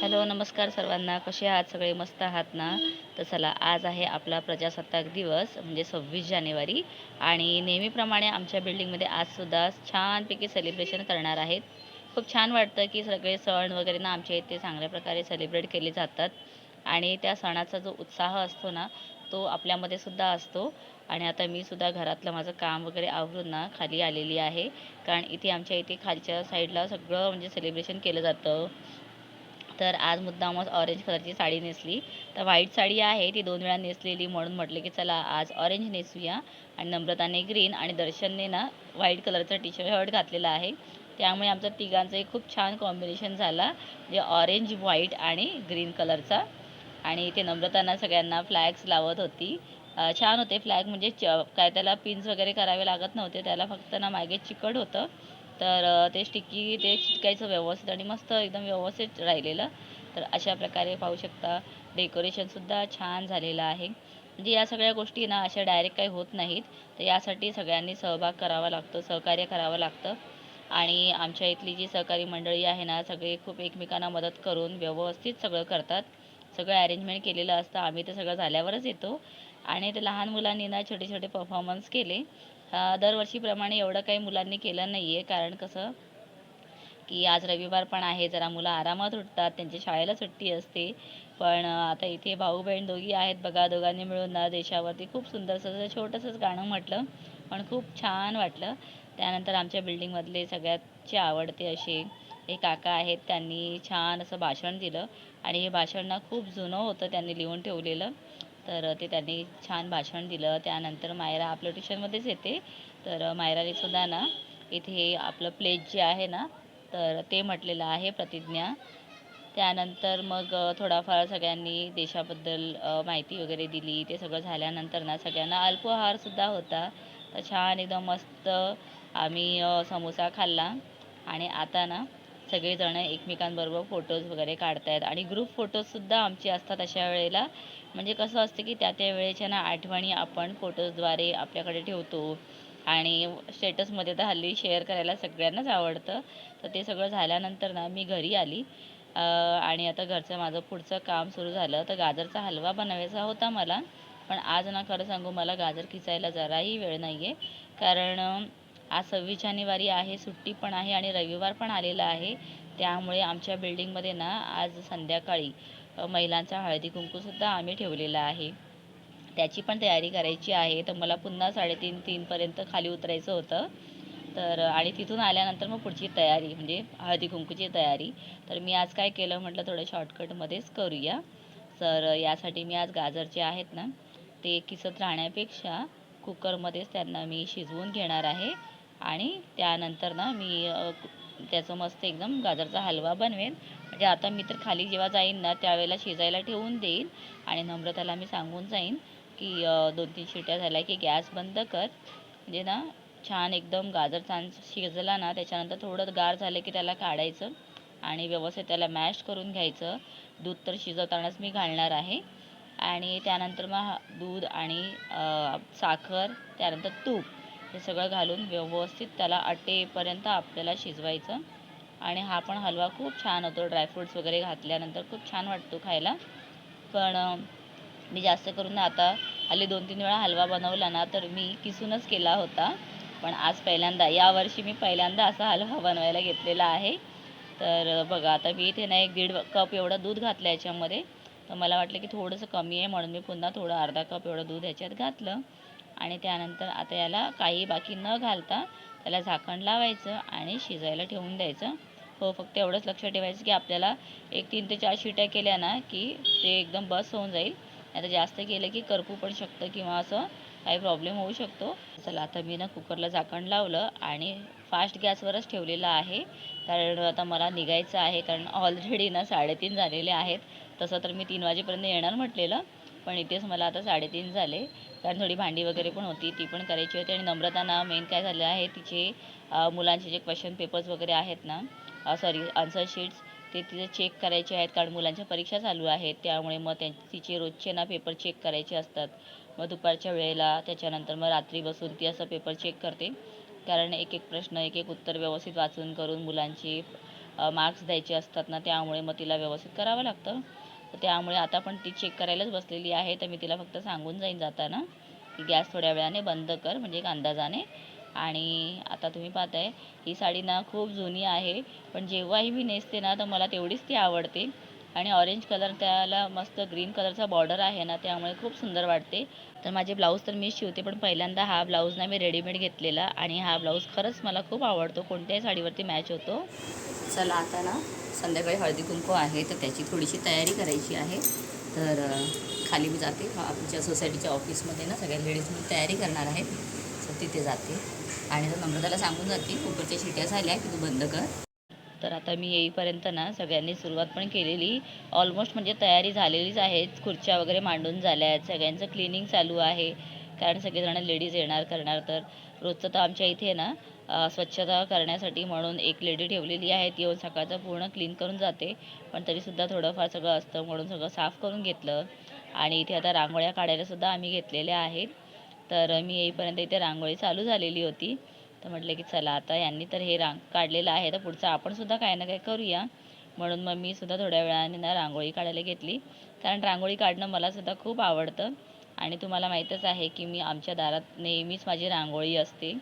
Hello नमस्कार सर्वांना. कसे आहात? सगळे मस्त आहात ना? तर चला आज आहे आपला प्रजासत्ताक दिवस म्हणजे सव्वीस जानेवारी. आणि नेहमीप्रमाणे आमच्या बिल्डिंगमध्ये आजसुद्धा छानपैकी सेलिब्रेशन करणार आहेत. खूप छान वाटतं की सगळे सण वगैरे ना आमच्या इथे चांगल्या प्रकारे सेलिब्रेट केले जातात. आणि त्या सणाचा जो उत्साह असतो ना तो आपल्यामध्ये सुद्धा असतो. आणि आता मी सुद्धा घरातलं माझं काम वगैरे आवरून ना खाली आलेली आहे. कारण इथे आमच्या इथे खालच्या साईडला सगळं म्हणजे सेलिब्रेशन केलं जातं. तर आज मुद्दामच ऑरेंज कलरची साडी नेसली. तर व्हाईट साडी आहे ती दोन वेळा नेसलेली म्हणून म्हटलं की चला आज ऑरेंज नेसूया. आणि नम्रताने ग्रीन आणि दर्शनने ना व्हाईट कलरचा टी शर्ट घातलेला आहे. त्यामुळे आमचं तिघांचं एक खूप छान कॉम्बिनेशन झाला जे ऑरेंज व्हाईट आणि ग्रीन कलरचा आणि इथे नम्रताना सगळ्यांना फ्लॅग्स लावत होती. छान होते फ्लॅग म्हणजे च काय त्याला पिन्स वगैरे करावे लागत नव्हते त्याला फक्त ना मागे चिकट होतं. तर ते स्टिकी ते चिटकायचं व्यवस्थित आणि मस्त एकदम व्यवस्थित राहिलेलं. तर अशा प्रकारे पाहू शकता. डेकोरेशनसुद्धा छान झालेलं आहे. म्हणजे या सगळ्या गोष्टी ना अशा डायरेक्ट काही होत नाहीत. तर यासाठी सगळ्यांनी सहभाग करावा लागतो सहकार्य करावं लागतं. आणि आमच्या इथली जी सहकारी मंडळी आहे ना सगळे खूप एकमेकांना मदत करून व्यवस्थित सगळं करतात. सगळं अरेंजमेंट केलेलं असतं. आम्ही ते सगळं झाल्यावरच येतो. आणि ते लहान मुलांनी ना छोटे छोटे परफॉर्मन्स केले. दरवर्षीप्रमाणे एवढं काही मुलांनी केलं नाही आहे कारण कसं की आज रविवार पण आहे जरा मुलं आरामात उठतात त्यांच्या शाळेला सुट्टी असते. पण आता इथे भाऊ बहीण दोघी आहेत बघा दोघांनी मिळून ना देशावरती खूप सुंदरसं छोटंसंच गाणं म्हटलं पण खूप छान वाटलं. त्यानंतर आमच्या बिल्डिंगमधले सगळ्यातचे आवडते असे एक काका आहेत त्यांनी छान असं भाषण दिलं. आणि हे भाषण ना खूप जुनं होतं त्यांनी लिहून ठेवलेलं. तर ते त्यांनी छान भाषण दिलं. त्यानंतर मायरा आपलं ट्युशनमध्येच येते. तर मायराने सुद्धा ना इथे आपलं प्लेज जे आहे ना तर ते म्हटलेलं आहे प्रतिज्ञा. त्यानंतर मग थोडाफार सगळ्यांनी देशाबद्दल माहिती वगैरे दिली. ते सगळं झाल्यानंतर ना सगळ्यांना अल्पोहारसुद्धा होता. तर छान एकदम मस्त आम्ही समोसा खाल्ला. आणि आता ना सगळेजण एकमेकांबरोबर फोटोज वगैरे काढत आहेत आणि ग्रुप फोटोजसुद्धा आमचे असतात अशा वेळेला. म्हणजे कसं असतं की त्या त्या वेळेच्या ना आठवणी आपण फोटोजद्वारे आपल्याकडे ठेवतो. आणि स्टेटसमध्ये तर हल्ली शेअर करायला सगळ्यांनाच आवडतं. तर ते सगळं झाल्यानंतर ना मी घरी आली. आणि आता घरचं माझं पुढचं काम सुरू झालं. तर गाजरचा हलवा बनवायचा होता मला. पण आज ना खरं सांगू मला गाजर खिचायला जराही वेळ नाही आहे कारण आज सव्वीस जानेवारी आहे सुट्टी पण आहे आणि रविवार पण आलेला आहे. त्यामुळे आमच्या बिल्डिंगमध्ये ना आज संध्याकाळी महिलांचा हळदी कुंकूसुद्धा आम्ही ठेवलेला आहे. त्याची पण तयारी करायची आहे. तर मला पुन्हा साडेतीन तीनपर्यंत खाली उतरायचं होतं. तर आणि तिथून आल्यानंतर मग पुढची तयारी म्हणजे हळदी कुंकूची तयारी. तर मी आज काय केलं म्हटलं थोडं शॉर्टकटमध्येच करूया. तर यासाठी मी आज गाजर जे आहेत ना ते किसत राहण्यापेक्षा कुकरमध्येच त्यांना मी शिजवून घेणार आहे. आणि त्यानंतर ना मी त्याचं मस्त एकदम गाजरचा हलवा बनवेन. म्हणजे आता मी तर खाली जेव्हा जाईन ना त्यावेळेला शिजायला ठेवून देईन आणि नम्रताला मी सांगून जाईन की दोन तीन शिट्या झाल्या की गॅस बंद कर. म्हणजे ना छान एकदम गाजर छान शिजला ना त्याच्यानंतर थोडं गार झालं की त्याला काढायचं आणि व्यवस्थित त्याला मॅश करून घ्यायचं. दूध तर शिजवतानाच मी घालणार आहे. आणि त्यानंतर मग दूध आणि साखर त्यानंतर तूप. हे सगळं घालून व्यवस्थित त्याला आटेपर्यंत आपल्याला शिजवायचं. आणि हा पण हलवा खूप छान होतो. ड्रायफ्रुट्स वगैरे घातल्यानंतर खूप छान वाटतो खायला. पण मी जास्त करून आता हल्ली दोन तीन वेळा हलवा बनवला ना तर मी किसूनच केला होता. पण आज पहिल्यांदा यावर्षी मी पहिल्यांदा असा हलवा बनवायला घेतलेला आहे. तर बघा आता मी इथे ना एक दीड कप एवढं दूध घातलं याच्यामध्ये. तर मला वाटलं की थोडंसं कमी आहे म्हणून मी पुन्हा थोडं अर्धा कप एवढं दूध ह्याच्यात घातलं. आणि त्यानंतर आता याला काही बाकी न घालता त्याला झाकण लावायचं आणि शिजायला ठेवून द्यायचं. हो फक्त एवढंच लक्ष ठेवायचं की आपल्याला एक तीन ते चार शिट्या केल्या ना की ते एकदम बस होऊन जाईल. आता जास्त केलं की करपू पण शकतं किंवा असं काही प्रॉब्लेम होऊ शकतो. चला आता मी ना कुकरला झाकण लावलं आणि फास्ट गॅसवरच ठेवलेलं आहे. कारण आता मला निघायचं आहे कारण ऑलरेडी ना साडेतीन झालेले आहेत. तसं तर मी तीन वाजेपर्यंत येणार म्हटलेलं पण इथेच मला आता साडेतीन झाले. कारण थोडी भांडी वगैरे पण होती ती पण करायची होती. आणि नम्रता ना मेन काय झालं आहे तिचे मुलांचे जे क्वेश्चन पेपर्स वगैरे आहेत ना सॉरी आन्सर शीट्स ते तिथे चेक करायचे आहेत. कारण मुलांच्या परीक्षा चालू आहेत त्यामुळे मग त्या तिचे रोजचे ना पेपर चेक करायचे असतात. मग दुपारच्या वेळेला त्याच्यानंतर मग रात्री बसून ती असं पेपर चेक करते. कारण एक एक प्रश्न एक एक उत्तर व्यवस्थित वाचून करून मुलांची मार्क्स द्यायचे असतात ना त्यामुळे मग तिला व्यवस्थित करावं लागतं. तर त्यामुळे आता पण ती चेक करायलाच बसलेली आहे. तर मी तिला फक्त सांगून जाईन जाताना की गॅस थोड्या वेळाने बंद कर म्हणजे एक अंदाजाने. आणि आता तुम्ही पाहताय ही साडी ना खूप जुनी आहे. पण जेव्हाही मी नेसते ना तर मला तेवढीच ती आवडते. आणि ऑरेंज कलर त्याला मस्त ग्रीन कलरचा बॉर्डर आहे ना त्यामुळे खूप सुंदर वाटते. तर माझे ब्लाऊज तर मी शिवते पण पहिल्यांदा हा ब्लाऊज ना मी रेडीमेड घेतलेला. आणि हा ब्लाऊज खरंच मला खूप आवडतो. कोणत्याही साडीवरती मॅच होतो. चला आता ना संध्याकाळी हळदी कुंकू आहे तर त्याची थोडीशी तयारी करायची आहे. तर खाली मी जाते. आमच्या सोसायटीच्या ऑफिसमध्ये ना सगळ्या लेडीज मी तयारी करणार आहेत. सो तिथे जाते. आणि तर नम्रताला सांगून जाते कुकरच्या शिट्या झाल्या की तू बंद कर. तर आता मी येईपर्यंत ना सगळ्यांनी सुरुवात पण केलेली. ऑलमोस्ट म्हणजे तयारी झालेलीच आहेत. खुर्च्या वगैरे मांडून झाल्या आहेत. सगळ्यांचं क्लिनिंग चालू आहे. कारण सगळेजण लेडीज येणार करणार. तर रोजचं तर आमच्या इथे ना स्वच्छता करण्यासाठी म्हणून एक लेडी ठेवलेली आहे. ती येऊन सकाळचं पूर्ण क्लीन करून जाते. पण तरीसुद्धा थोडंफार सगळं असतं म्हणून सगळं साफ करून घेतलं. आणि इथे आता रांगोळ्या काढायलासुद्धा आम्ही घेतलेल्या आहेत. तर मी येईपर्यंत इथे रांगोळी चालू झालेली होती. तर म्हटलं की चला आता यांनी तर हे रांग काढलेलं आहे. तर पुढचं आपणसुद्धा काही ना काही करूया. म्हणून मग मी सुद्धा थोड्या वेळाने ना रांगोळी काढायला घेतली. कारण रांगोळी काढणं मलासुद्धा खूप आवडतं. आणि तुम्हाला माहीतच आहे की मी आमच्या दारात नेहमीच माझी रांगोळी असते.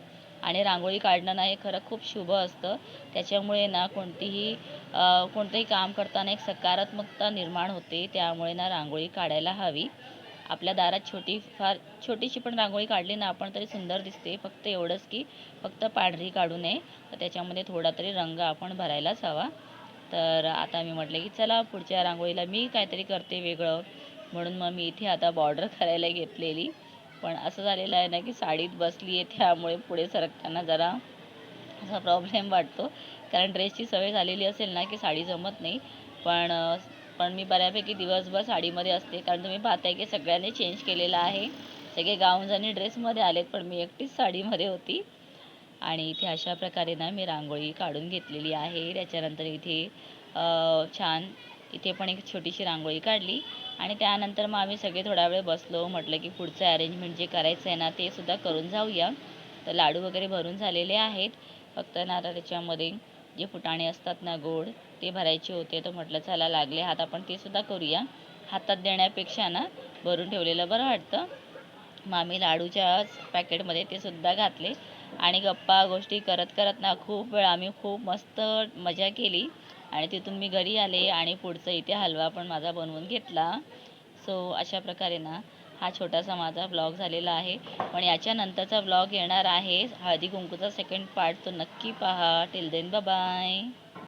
आणि रांगोळी काढणं ना हे खरं खूप शुभ असतं. त्याच्यामुळे ना कोणतीही कोणतंही काम करताना एक सकारात्मकता निर्माण होते. त्यामुळे ना रांगोळी काढायला हवी. आपल्या दारात छोटी फार छोटीशी पण रांगोळी काढली ना आपण तरी सुंदर दिसते. फक्त एवढंच की फक्त पांढरी काढू नये. तर त्याच्यामध्ये थोडा तरी रंग आपण भरायलाच हवा. तर आता मी म्हटलं की चला पुढच्या रांगोळीला मी काहीतरी करते वेगळं. म्हणून मग मी इथे आता बॉर्डर करायला घेतलेली. पण असं झालेलं आहे ना की साडीत बसली आहे त्यामुळे पुढे सरकताना जरा असा प्रॉब्लेम वाटतो. कारण ड्रेसची सवय झालेली असेल ना की साडी जमत नाही. पण पण मी बऱ्यापैकी दिवसभर साडीमध्ये असते. कारण तुम्ही पाहताय की सगळ्यांनी चेंज केलेलं आहे. सगळे गाऊन्स आणि ड्रेसमध्ये आलेत पण मी एकटीच साडीमध्ये होती. आणि इथे अशा प्रकारे ना मी रांगोळी काढून घेतलेली आहे. त्याच्यानंतर इथे छान इथे पण एक छोटीशी रांगोळी काढली. आणि त्यानंतर मग आम्ही सगळे थोडा वेळ बसलो. म्हटलं की पुढचं अरेंजमेंट जे करायचं आहे ना ते सुद्धा करून जाऊया. तर लाडू वगैरे भरून झालेले आहेत. फक्त ना आता त्याच्यामध्ये जे फुटाणे असतात ना गोड ते भरायचे होते. तर म्हटलं चला लागले हात आपण ते सुद्धा करूया. हातात देण्यापेक्षा ना भरून ठेवलेलं बरं वाटतं. मग आम्ही लाडूच्याच पॅकेटमध्ये ते सुद्धा घातले. आणि गप्पा गोष्टी करत करत ना खूप वेळ आम्ही खूप मस्त मजा केली. आणि तिथून मी घरी आले आणि पुढचं इथे हलवा पण माझा बनवून घेतला. सो अशा प्रकारे ना हा छोटासा माझा ब्लॉग झालेला आहे. पण याच्यानंतरचा ब्लॉग येणार आहे. हळदी कुंकूचा सेकंड पार्ट तो नक्की पहा. Till then bye